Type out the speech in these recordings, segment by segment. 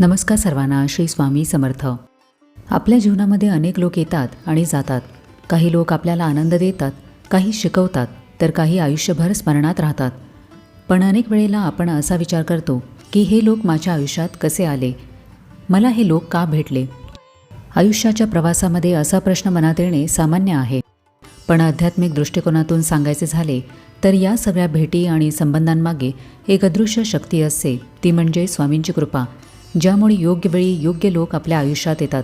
नमस्कार सर्वांना श्री स्वामी समर्थ. आपल्या जीवनामध्ये अनेक लोक येतात आणि जातात. काही लोक आपल्याला आनंद देतात काही शिकवतात तर काही आयुष्यभर स्मरणात राहतात. पण अनेक वेळेला आपण असा विचार करतो की हे लोक माझ्या आयुष्यात कसे आले? मला हे लोक का भेटले? आयुष्याच्या प्रवासामध्ये असा प्रश्न मनात येणे सामान्य आहे. पण आध्यात्मिक दृष्टिकोनातून सांगायचे झाले तर या सगळ्या भेटी आणि संबंधांमागे एक अदृश्य शक्ती असते ती म्हणजे स्वामींची कृपा. ज्यामुळे योग्य वेळी योग्य लोक आपल्या आयुष्यात येतात.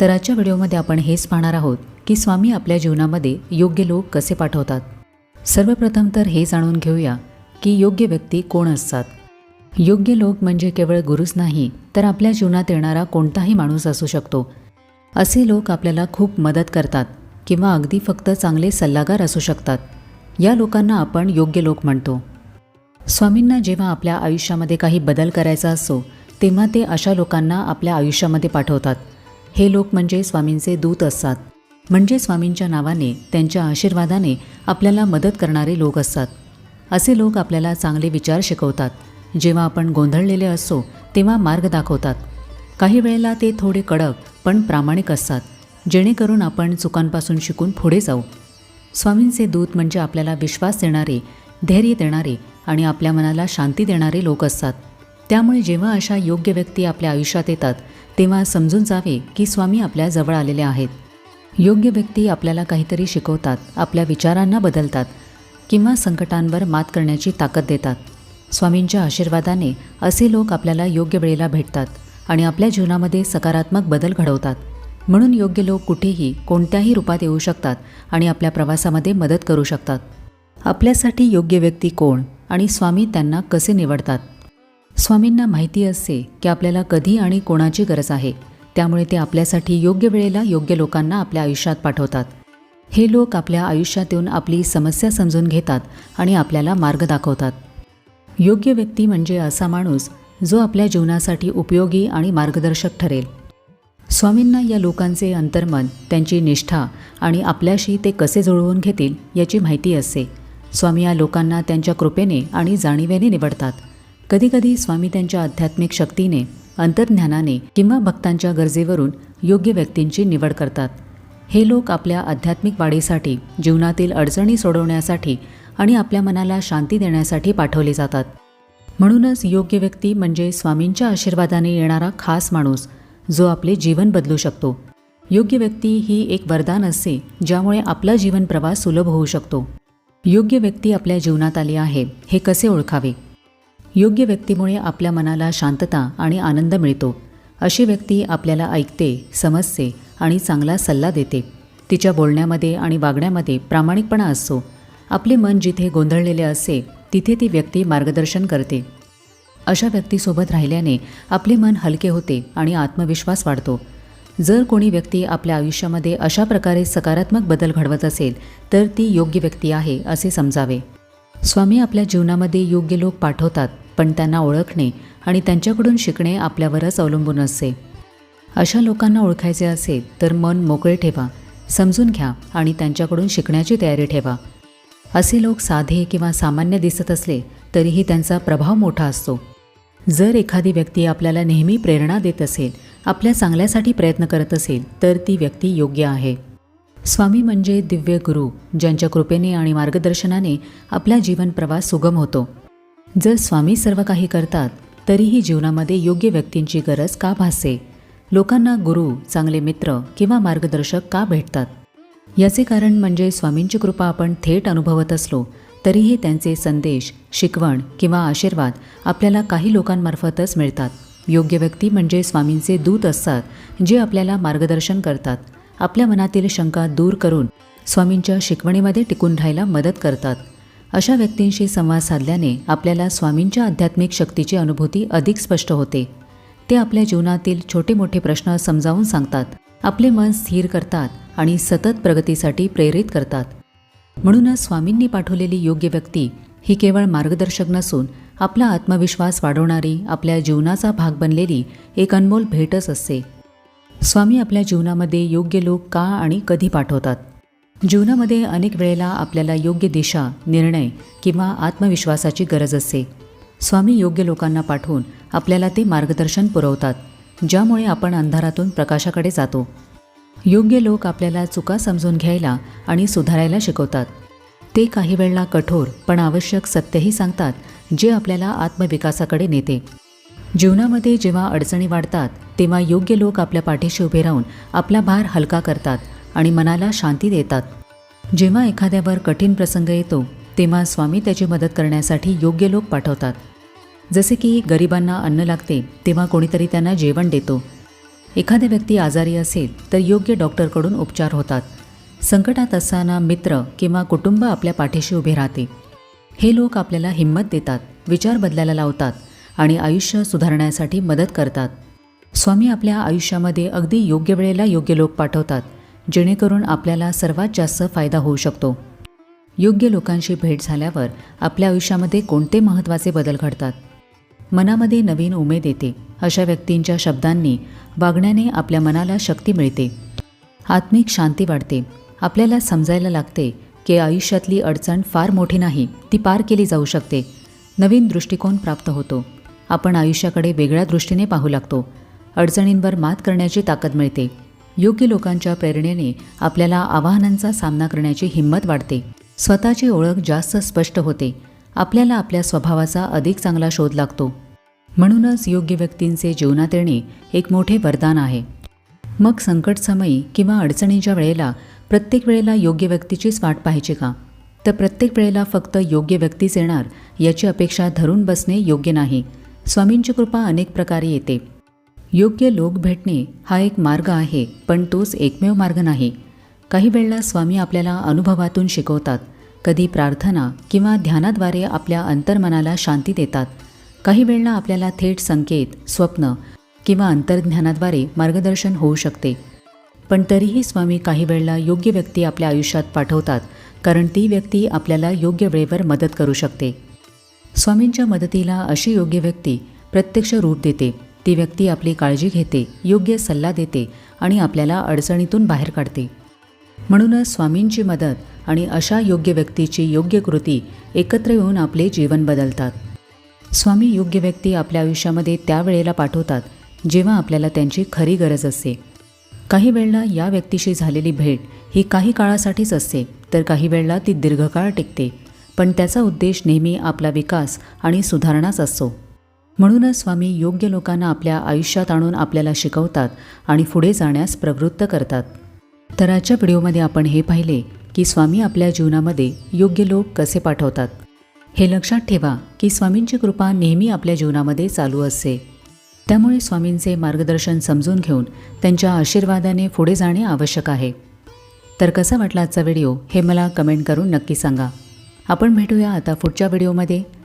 तर आजच्या व्हिडिओमध्ये आपण हेच पाहणार आहोत की स्वामी आपल्या जीवनामध्ये योग्य लोक कसे पाठवतात. सर्वप्रथम तर हे जाणून घेऊया की योग्य व्यक्ती कोण असतात. योग्य लोक म्हणजे केवळ गुरुच नाही तर आपल्या जीवनात येणारा कोणताही माणूस असू शकतो. असे लोक आपल्याला खूप मदत करतात किंवा अगदी फक्त चांगले सल्लागार असू शकतात. या लोकांना आपण योग्य लोक म्हणतो. स्वामींना जेव्हा आपल्या आयुष्यामध्ये काही बदल करायचा असतो तेव्हा ते अशा लोकांना आपल्या आयुष्यामध्ये पाठवतात. हे लोक म्हणजे स्वामींचे दूत असतात. म्हणजे स्वामींच्या नावाने त्यांच्या आशीर्वादाने आपल्याला मदत करणारे लोक असतात. असे लोक आपल्याला चांगले विचार शिकवतात. जेव्हा आपण गोंधळलेले असतो तेव्हा मार्ग दाखवतात. काही वेळेला ते थोडे कडक पण प्रामाणिक असतात. जेणेकरून आपण चुकांपासून शिकून पुढे जाऊ. स्वामींचे दूत म्हणजे आपल्याला विश्वास देणारे धैर्य देणारे आणि आपल्या मनाला शांती देणारे लोक असतात. त्यामुळे जेव्हा अशा योग्य व्यक्ती आपल्या आयुष्यात येतात तेव्हा समजून जावे की स्वामी आपल्या जवळ आलेले आहेत. योग्य व्यक्ती आपल्याला काहीतरी शिकवतात आपल्या विचारांना बदलतात किंवा संकटांवर मात करण्याची ताकद देतात. स्वामींच्या आशीर्वादाने असे लोक आपल्याला योग्य वेळेला भेटतात आणि आपल्या जीवनामध्ये सकारात्मक बदल घडवतात. म्हणून योग्य लोक कुठेही कोणत्याही रूपात येऊ शकतात आणि आपल्या प्रवासामध्ये मदत करू शकतात. आपल्यासाठी योग्य व्यक्ती कोण आणि स्वामी त्यांना कसे निवडतात? स्वामींना माहिती असते की आपल्याला कधी आणि कोणाची गरज आहे. त्यामुळे ते आपल्यासाठी योग्य वेळेला योग्य लोकांना आपल्या आयुष्यात पाठवतात. हे लोक आपल्या आयुष्यात येऊन आपली समस्या समजून घेतात आणि आपल्याला मार्ग दाखवतात. योग्य व्यक्ती म्हणजे असा माणूस जो आपल्या जीवनासाठी उपयोगी आणि मार्गदर्शक ठरेल. स्वामींना या लोकांचे अंतर्मन त्यांची निष्ठा आणि आपल्याशी ते कसे जुळवून घेतील याची माहिती असते. स्वामी या लोकांना त्यांच्या कृपेने आणि जाणीवेने निवडतात. कधीकधी स्वामी त्यांच्या आध्यात्मिक शक्तीने अंतर्ज्ञानाने किंवा भक्तांच्या गरजेवरून योग्य व्यक्तींची निवड करतात. हे लोक आपल्या आध्यात्मिक वाढीसाठी जीवनातील अडचणी सोडवण्यासाठी आणि आपल्या मनाला शांती देण्यासाठी पाठवले जातात. म्हणूनच योग्य व्यक्ती म्हणजे स्वामींच्या आशीर्वादाने येणारा खास माणूस जो आपले जीवन बदलू शकतो. योग्य व्यक्ती ही एक वरदान असते ज्यामुळे आपला जीवन प्रवास सुलभ होऊ शकतो. योग्य व्यक्ती आपल्या जीवनात आली आहे हे कसे ओळखावे? योग्य व्यक्तीमुळे आपल्या मनाला शांतता आणि आनंद मिळतो. अशी व्यक्ती आपल्याला ऐकते समजते आणि चांगला सल्ला देते. तिच्या बोलण्यामध्ये आणि वागण्यामध्ये प्रामाणिकपणा असतो. आपले मन जिथे गोंधळलेले असते तिथे ती व्यक्ती मार्गदर्शन करते. अशा व्यक्तीसोबत राहिल्याने आपले मन हलके होते आणि आत्मविश्वास वाढतो. जर कोणी व्यक्ती आपल्या आयुष्यामध्ये अशा प्रकारे सकारात्मक बदल घडवत असेल तर ती योग्य व्यक्ती आहे असे समजावे. स्वामी आपल्या जीवनामध्ये योग्य लोक पाठवतात. पण त्यांना ओळखणे आणि त्यांच्याकडून शिकणे आपल्यावरच अवलंबून असते. अशा लोकांना ओळखायचे असेल तर मन मोकळे ठेवा समजून घ्या आणि त्यांच्याकडून शिकण्याची तयारी ठेवा. असे लोक साधे किंवा सामान्य दिसत असले तरीही त्यांचा प्रभाव मोठा असतो. जर एखादी व्यक्ती आपल्याला नेहमी प्रेरणा देत असेल आपल्या चांगल्यासाठी प्रयत्न करत असेल तर ती व्यक्ती योग्य आहे. स्वामी म्हणजे दिव्य गुरु ज्यांच्या कृपेने आणि मार्गदर्शनाने आपला जीवन प्रवास सुगम होतो. जर स्वामी सर्व काही करतात तरीही जीवनामध्ये योग्य व्यक्तींची गरज का भासते? लोकांना गुरु चांगले मित्र किंवा मार्गदर्शक का भेटतात? याचे कारण म्हणजे स्वामींची कृपा आपण थेट अनुभवत असलो तरीही त्यांचे संदेश शिकवण किंवा आशीर्वाद आपल्याला काही लोकांमार्फतच मिळतात. योग्य व्यक्ती म्हणजे स्वामींचे दूत असतात जे आपल्याला मार्गदर्शन करतात. आपल्या मनातील शंका दूर करून स्वामींच्या शिकवणीमध्ये टिकून राहायला मदत करतात. अशा व्यक्तींशी संवाद साधल्याने आपल्याला स्वामींच्या आध्यात्मिक शक्तीची अनुभूती अधिक स्पष्ट होते. ते आपल्या जीवनातील छोटे मोठे प्रश्न समजावून सांगतात आपले मन स्थिर करतात आणि सतत प्रगतीसाठी प्रेरित करतात. म्हणूनच स्वामींनी पाठवलेली योग्य व्यक्ती ही केवळ मार्गदर्शक नसून आपला आत्मविश्वास वाढवणारी आपल्या जीवनाचा भाग बनलेली एक अनमोल भेटच असते. स्वामी आपल्या जीवनामध्ये योग्य लोक का आणि कधी पाठवतात? जीवनामध्ये अनेक वेळेला आपल्याला योग्य दिशा निर्णय किंवा आत्मविश्वासाची गरज असते. स्वामी योग्य लोकांना पाठवून आपल्याला ते मार्गदर्शन पुरवतात ज्यामुळे आपण अंधारातून प्रकाशाकडे जातो. योग्य लोक आपल्याला चुका समजून घ्यायला आणि सुधारायला शिकवतात. ते काही वेळेला कठोर पण आवश्यक सत्यही सांगतात जे आपल्याला आत्मविकासाकडे नेते. जीवनामध्ये जेव्हा अडचणी वाढतात तेव्हा योग्य लोक आपल्या पाठीशी उभे राहून आपला भार हलका करतात आणि मनाला शांती देतात. जेव्हा एखाद्यावर कठीण प्रसंग येतो तेव्हा स्वामी त्याची मदत करण्यासाठी योग्य लोक पाठवतात. जसे की गरिबांना अन्न लागते तेव्हा कोणीतरी त्यांना जेवण देतो. एखादी व्यक्ती आजारी असेल तर योग्य डॉक्टरकडून उपचार होतात. संकटात असताना मित्र किंवा कुटुंब आपल्या पाठीशी उभे राहते. हे लोक आपल्याला हिंमत देतात विचार बदलायला लावतात आणि आयुष्य सुधारण्यासाठी मदत करतात. स्वामी आपल्या आयुष्यामध्ये अगदी योग्य वेळेला योग्य लोक पाठवतात. जेणेकरून आपल्याला सर्वात जास्त फायदा होऊ शकतो. योग्य लोकांशी भेट झाल्यावर आपल्या आयुष्यामध्ये कोणते महत्त्वाचे बदल घडतात? मनामध्ये नवीन उमेद येते. अशा व्यक्तींच्या शब्दांनी वागण्याने आपल्या मनाला शक्ती मिळते. आत्मिक शांती वाढते. आपल्याला समजायला लागते की आयुष्यातली अडचण फार मोठी नाही ती पार केली जाऊ शकते. नवीन दृष्टिकोन प्राप्त होतो. आपण आयुष्याकडे वेगळ्या दृष्टीने पाहू लागतो. अडचणींवर मात करण्याची ताकद मिळते. योग्य लोकांच्या प्रेरणेने आपल्याला आव्हानांचा सामना करण्याची हिंमत वाढते. स्वतःची ओळख जास्त स्पष्ट होते. आपल्याला आपल्या स्वभावाचा अधिक चांगला शोध लागतो. म्हणूनच योग्य व्यक्तींचे जीवनात येणे एक मोठे वरदान आहे. मग संकटसमयी किंवा अडचणीच्या वेळेला प्रत्येक वेळेला योग्य व्यक्तीचीच वाट पाहिजे का? तर प्रत्येक वेळेला फक्त योग्य व्यक्तीच येणार याची अपेक्षा धरून बसणे योग्य नाही. स्वामींची कृपा अनेक प्रकारे येते. योग्य लोक भेटणे हा एक मार्ग आहे पण तोच एकमेव मार्ग नाही. काही वेळेला स्वामी आपल्याला अनुभवातून शिकवतात. कधी प्रार्थना किंवा ध्यानाद्वारे आपल्या अंतर्मनाला शांती देतात. काही वेळेला आपल्याला थेट संकेत स्वप्न किंवा अंतर्ज्ञानाद्वारे मार्गदर्शन होऊ शकते. पण तरीही स्वामी काही वेळेला योग्य व्यक्ती आपल्या आयुष्यात पाठवतात कारण ती व्यक्ती आपल्याला योग्य वेळेवर मदत करू शकते. स्वामींच्या मदतीला अशी योग्य व्यक्ती प्रत्यक्ष रूप देते. ती व्यक्ती आपली काळजी घेते योग्य सल्ला देते आणि आपल्याला अडचणीतून बाहेर काढते. म्हणूनच स्वामींची मदत आणि अशा योग्य व्यक्तीची योग्य कृती एकत्र येऊन आपले जीवन बदलतात. स्वामी योग्य व्यक्ती आपल्या आयुष्यामध्ये त्यावेळेला पाठवतात जेव्हा आपल्याला त्यांची खरी गरज असते. काही वेळेला या व्यक्तीशी झालेली भेट ही काही काळासाठीच असते तर काही वेळेला ती दीर्घकाळ टिकते. पण त्याचा उद्देश नेहमी आपला विकास आणि सुधारणाच असतो. म्हणूनच स्वामी योग्य लोकांना आपल्या आयुष्यात आणून आपल्याला शिकवतात आणि पुढे जाण्यास प्रवृत्त करतात. तर आजच्या व्हिडिओमध्ये आपण हे पाहिले की स्वामी आपल्या जीवनामध्ये योग्य लोक कसे पाठवतात. हे लक्षात ठेवा की स्वामींची कृपा नेहमी आपल्या जीवनामध्ये चालू असते. त्यामुळे स्वामींचे मार्गदर्शन समजून घेऊन त्यांच्या आशीर्वादाने पुढे जाणे आवश्यक आहे. तर कसा वाटला आजचा व्हिडिओ हे मला कमेंट करून नक्की सांगा. आपण भेटूया आता पुढच्या व्हिडिओमध्ये.